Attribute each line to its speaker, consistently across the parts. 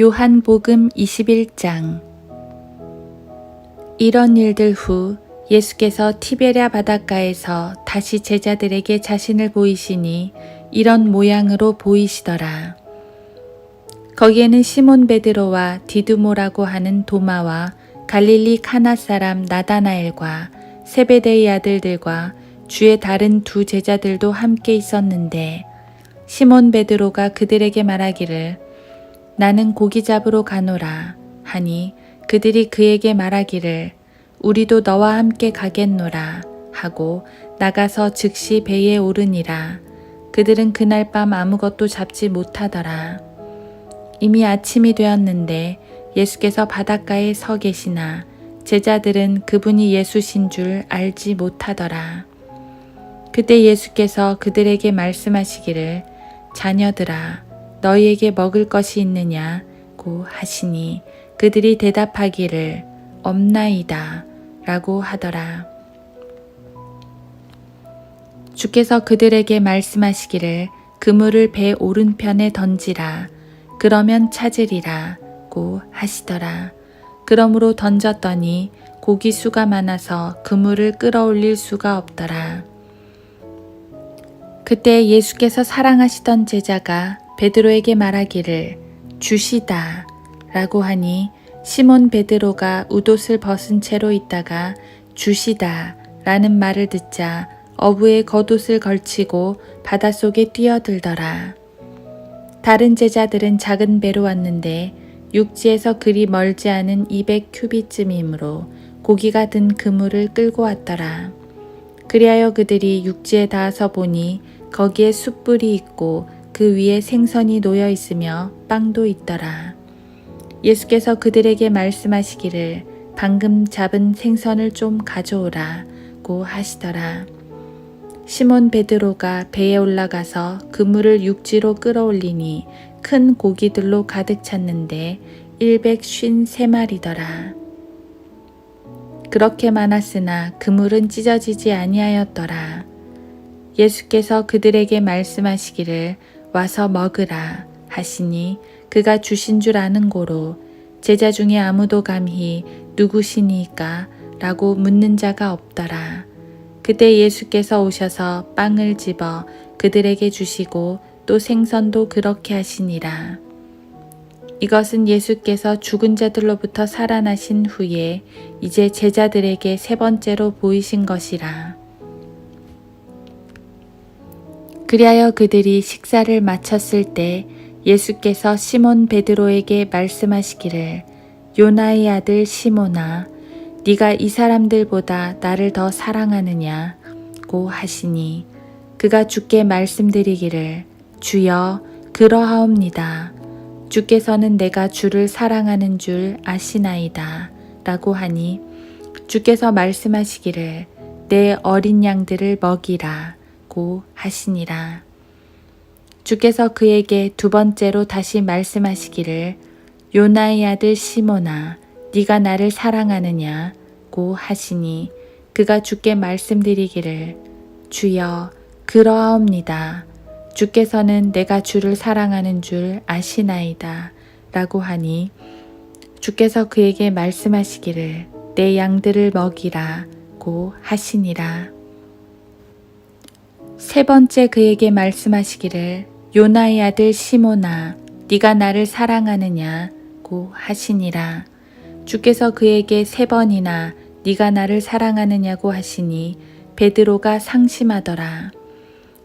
Speaker 1: 요한복음 21장 이런 일들 후 예수께서 티베랴 바닷가에서 다시 제자들에게 자신을 보이시니 이런 모양으로 보이시더라. 거기에는 시몬 베드로와 디두모라고 하는 도마와 갈릴리 카나 사람 나다나엘과 세베데의 아들들과 주의 다른 두 제자들도 함께 있었는데 시몬 베드로가 그들에게 말하기를 나는 고기 잡으러 가노라 하니 그들이 그에게 말하기를 우리도 너와 함께 가겠노라 하고 나가서 즉시 배에 오르니라. 그들은 그날 밤 아무것도 잡지 못하더라. 이미 아침이 되었는데 예수께서 바닷가에 서 계시나 제자들은 그분이 예수신 줄 알지 못하더라. 그때 예수께서 그들에게 말씀하시기를 자녀들아 너희에게 먹을 것이 있느냐고 하시니 그들이 대답하기를 없나이다 라고 하더라. 주께서 그들에게 말씀하시기를 그물을 배 오른편에 던지라 그러면 찾으리라고 하시더라. 그러므로 던졌더니 고기 수가 많아서 그물을 끌어올릴 수가 없더라. 그때 예수께서 사랑하시던 제자가 베드로에게 말하기를 주시다 라고 하니 시몬 베드로가 웃옷을 벗은 채로 있다가 주시다 라는 말을 듣자 어부에 겉옷을 걸치고 바닷속에 뛰어들더라. 다른 제자들은 작은 배로 왔는데 육지에서 그리 멀지 않은 200큐비쯤이므로 고기가 든 그물을 끌고 왔더라. 그리하여 그들이 육지에 닿아서 보니 거기에 숯불이 있고 그 위에 생선이 놓여 있으며 빵도 있더라. 예수께서 그들에게 말씀하시기를 방금 잡은 생선을 좀 가져오라고 하시더라. 시몬 베드로가 배에 올라가서 그물을 육지로 끌어올리니 큰 고기들로 가득 찼는데 153마리더라. 그렇게 많았으나 그물은 찢어지지 아니하였더라. 예수께서 그들에게 말씀하시기를 와서 먹으라 하시니 그가 주신 줄 아는 고로 제자 중에 아무도 감히 누구시니까 라고 묻는 자가 없더라. 그때 예수께서 오셔서 빵을 집어 그들에게 주시고 또 생선도 그렇게 하시니라. 이것은 예수께서 죽은 자들로부터 살아나신 후에 이제 제자들에게 세 번째로 보이신 것이라. 그리하여 그들이 식사를 마쳤을 때 예수께서 시몬 베드로에게 말씀하시기를 요나의 아들 시몬아 네가 이 사람들보다 나를 더 사랑하느냐고 하시니 그가 주께 말씀드리기를 주여 그러하옵니다. 주께서는 내가 주를 사랑하는 줄 아시나이다. 라고 하니 주께서 말씀하시기를 내 어린 양들을 먹이라. 고 하시니라. 주께서 그에게 두 번째로 다시 말씀하시기를 요나의 아들 시모나 네가 나를 사랑하느냐고 하시니 그가 주께 말씀드리기를 주여 그러하옵니다. 주께서는 내가 주를 사랑하는 줄 아시나이다. 라고 하니 주께서 그에게 말씀하시기를 내 양들을 먹이라 고 하시니라. 세 번째 그에게 말씀하시기를 요나의 아들 시모나 네가 나를 사랑하느냐고 하시니라. 주께서 그에게 세 번이나 네가 나를 사랑하느냐고 하시니 베드로가 상심하더라.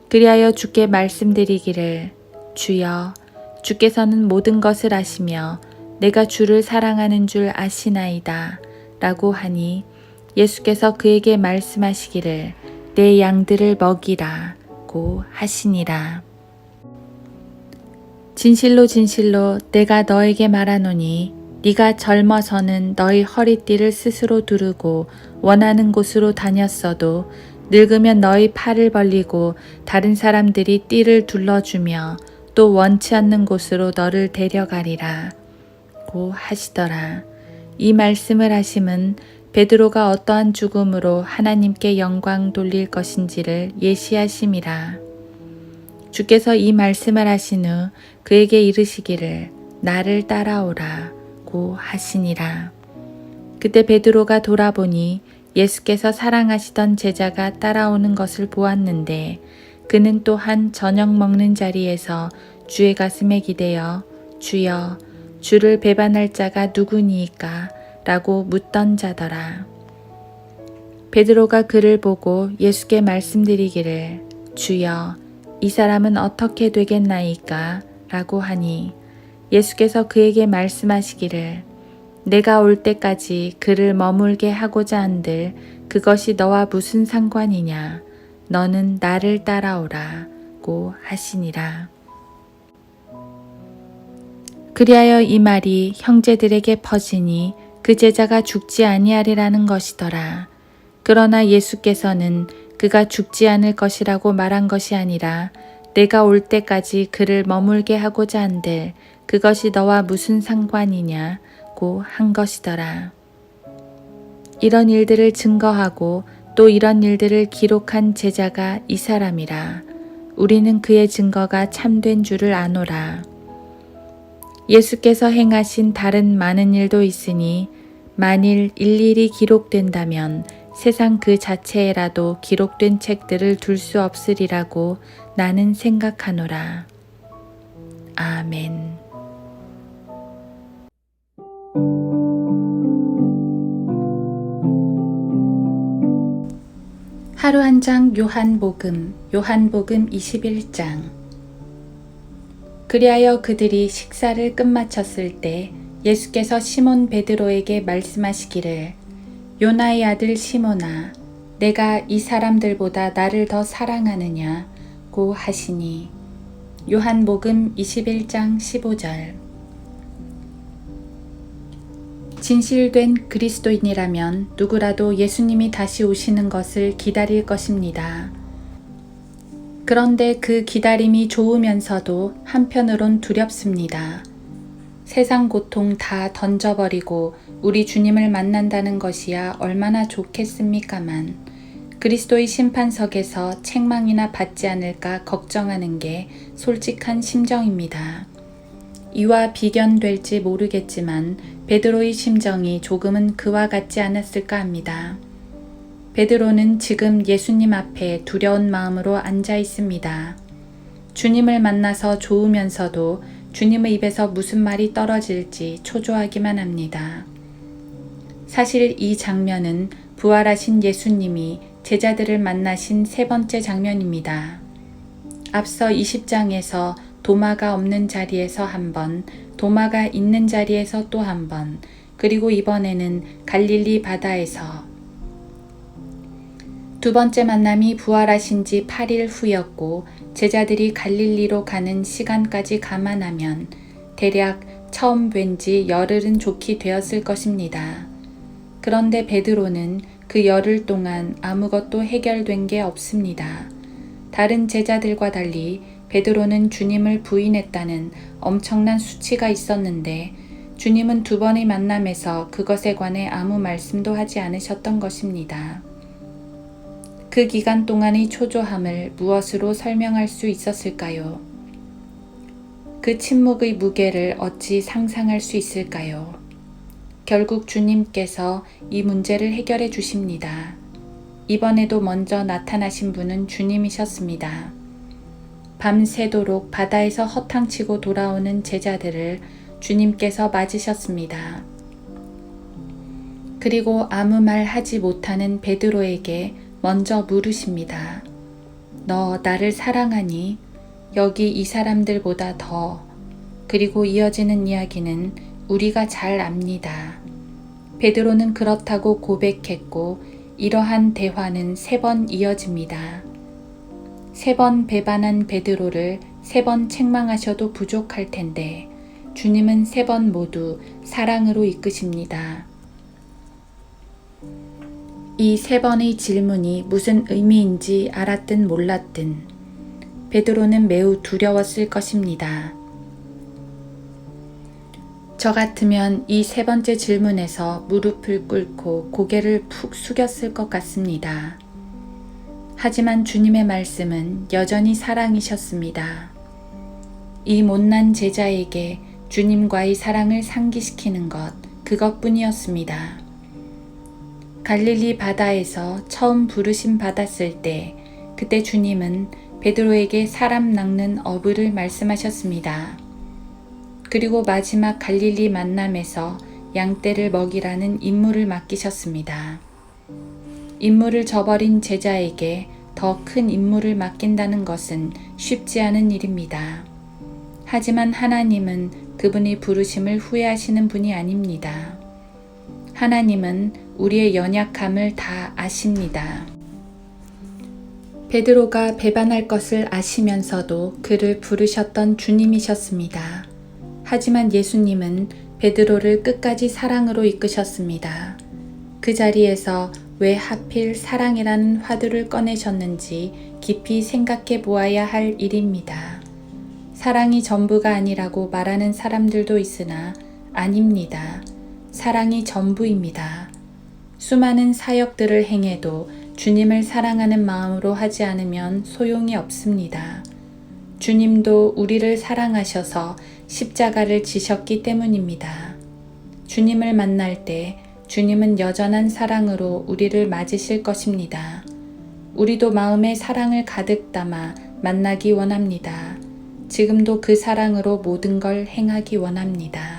Speaker 1: 그리하여 주께 말씀드리기를 주여 주께서는 모든 것을 아시며 내가 주를 사랑하는 줄 아시나이다 라고 하니 예수께서 그에게 말씀하시기를 내 양들을 먹이라고 하시니라. 진실로 진실로 내가 너에게 말하노니 네가 젊어서는 너희 허리띠를 스스로 두르고 원하는 곳으로 다녔어도 늙으면 너희 팔을 벌리고 다른 사람들이 띠를 둘러주며 또 원치 않는 곳으로 너를 데려가리라. 고 하시더라. 이 말씀을 하심은 베드로가 어떠한 죽음으로 하나님께 영광 돌릴 것인지를 예시하심이라. 주께서 이 말씀을 하신 후 그에게 이르시기를 나를 따라오라고 하시니라. 그때 베드로가 돌아보니 예수께서 사랑하시던 제자가 따라오는 것을 보았는데 그는 또한 저녁 먹는 자리에서 주의 가슴에 기대어 주여 주를 배반할 자가 누구니이까 라고 묻던 자더라. 베드로가 그를 보고 예수께 말씀드리기를 주여 이 사람은 어떻게 되겠나이까 라고 하니 예수께서 그에게 말씀하시기를 내가 올 때까지 그를 머물게 하고자 한들 그것이 너와 무슨 상관이냐 너는 나를 따라오라고 하시니라. 그리하여 이 말이 형제들에게 퍼지니 그 제자가 죽지 아니하리라는 것이더라. 그러나 예수께서는 그가 죽지 않을 것이라고 말한 것이 아니라 내가 올 때까지 그를 머물게 하고자 한들 그것이 너와 무슨 상관이냐고 한 것이더라. 이런 일들을 증거하고 또 이런 일들을 기록한 제자가 이 사람이라. 우리는 그의 증거가 참된 줄을 아노라. 예수께서 행하신 다른 많은 일도 있으니 만일 일일이 기록된다면 세상 그 자체에라도 기록된 책들을 둘 수 없으리라고 나는 생각하노라. 아멘. 하루 한 장 요한복음, 요한복음 21장. 그리하여 그들이 식사를 끝마쳤을 때 예수께서 시몬 베드로에게 말씀하시기를 요나의 아들 시몬아 내가 이 사람들보다 나를 더 사랑하느냐 고 하시니. 요한복음 21장 15절. 진실된 그리스도인이라면 누구라도 예수님이 다시 오시는 것을 기다릴 것입니다. 그런데 그 기다림이 좋으면서도 한편으론 두렵습니다. 세상 고통 다 던져버리고 우리 주님을 만난다는 것이야 얼마나 좋겠습니까만 그리스도의 심판석에서 책망이나 받지 않을까 걱정하는 게 솔직한 심정입니다. 이와 비견될지 모르겠지만 베드로의 심정이 조금은 그와 같지 않았을까 합니다. 베드로는 지금 예수님 앞에 두려운 마음으로 앉아 있습니다. 주님을 만나서 좋으면서도 주님의 입에서 무슨 말이 떨어질지 초조하기만 합니다. 사실 이 장면은 부활하신 예수님이 제자들을 만나신 세 번째 장면입니다. 앞서 20장에서 도마가 없는 자리에서 한 번, 도마가 있는 자리에서 또 한 번, 그리고 이번에는 갈릴리 바다에서 두 번째 만남이 부활하신 지 8일 후였고 제자들이 갈릴리로 가는 시간까지 감안하면 대략 처음 뵌 지 열흘은 좋게 되었을 것입니다. 그런데 베드로는 그 열흘 동안 아무것도 해결된 게 없습니다. 다른 제자들과 달리 베드로는 주님을 부인했다는 엄청난 수치가 있었는데 주님은 두 번의 만남에서 그것에 관해 아무 말씀도 하지 않으셨던 것입니다. 그 기간 동안의 초조함을 무엇으로 설명할 수 있었을까요? 그 침묵의 무게를 어찌 상상할 수 있을까요? 결국 주님께서 이 문제를 해결해 주십니다. 이번에도 먼저 나타나신 분은 주님이셨습니다. 밤새도록 바다에서 허탕치고 돌아오는 제자들을 주님께서 맞으셨습니다. 그리고 아무 말 하지 못하는 베드로에게 먼저 물으십니다. 너 나를 사랑하니? 여기 이 사람들보다 더. 그리고 이어지는 이야기는 우리가 잘 압니다. 베드로는 그렇다고 고백했고 이러한 대화는 세 번 이어집니다. 세 번 배반한 베드로를 세 번 책망하셔도 부족할 텐데 주님은 세 번 모두 사랑으로 이끄십니다. 이 세 번의 질문이 무슨 의미인지 알았든 몰랐든 베드로는 매우 두려웠을 것입니다. 저 같으면 이 세 번째 질문에서 무릎을 꿇고 고개를 푹 숙였을 것 같습니다. 하지만 주님의 말씀은 여전히 사랑이셨습니다. 이 못난 제자에게 주님과의 사랑을 상기시키는 것, 그것뿐이었습니다. 갈릴리 바다에서 처음 부르심 받았을 때, 그때 주님은 베드로에게 사람 낚는 어부를 말씀하셨습니다. 그리고 마지막 갈릴리 만남에서 양떼를 먹이라는 임무를 맡기셨습니다. 임무를 저버린 제자에게 더 큰 임무를 맡긴다는 것은 쉽지 않은 일입니다. 하지만 하나님은 그분이 부르심을 후회하시는 분이 아닙니다. 하나님은 우리의 연약함을 다 아십니다. 베드로가 배반할 것을 아시면서도 그를 부르셨던 주님이셨습니다. 하지만 예수님은 베드로를 끝까지 사랑으로 이끄셨습니다. 그 자리에서 왜 하필 사랑이라는 화두를 꺼내셨는지 깊이 생각해 보아야 할 일입니다. 사랑이 전부가 아니라고 말하는 사람들도 있으나 아닙니다. 사랑이 전부입니다. 수많은 사역들을 행해도 주님을 사랑하는 마음으로 하지 않으면 소용이 없습니다. 주님도 우리를 사랑하셔서 십자가를 지셨기 때문입니다. 주님을 만날 때 주님은 여전한 사랑으로 우리를 맞으실 것입니다. 우리도 마음에 사랑을 가득 담아 만나기 원합니다. 지금도 그 사랑으로 모든 걸 행하기 원합니다.